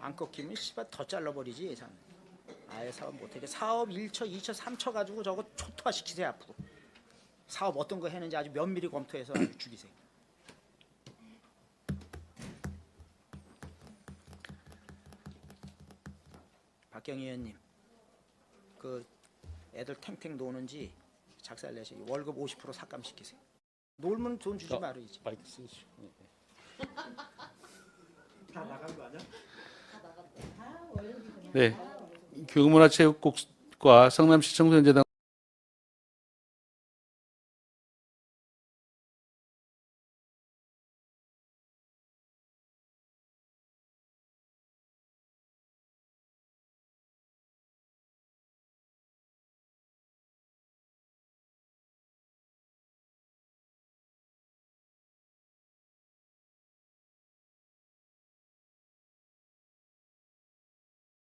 안 꺾이면 씨발 더 잘라버리지 예산. 아예 사업 못하게 사업 1처, 2처, 3처 가지고 저거 초토화 시키세요 앞으로. 사업 어떤 거 했는지 아주 면밀히 검토해서 아주 죽이세요. 박경희 의원님, 그 애들 탱탱 노는지 작살 내시 월급 50% 삭감시키세요. 놀면 돈 주지 어. 말아야지. 마이크 쓰시고. 예. 다 나간 거 아니야? 네. 교육문화체육국과 성남시 청소년재단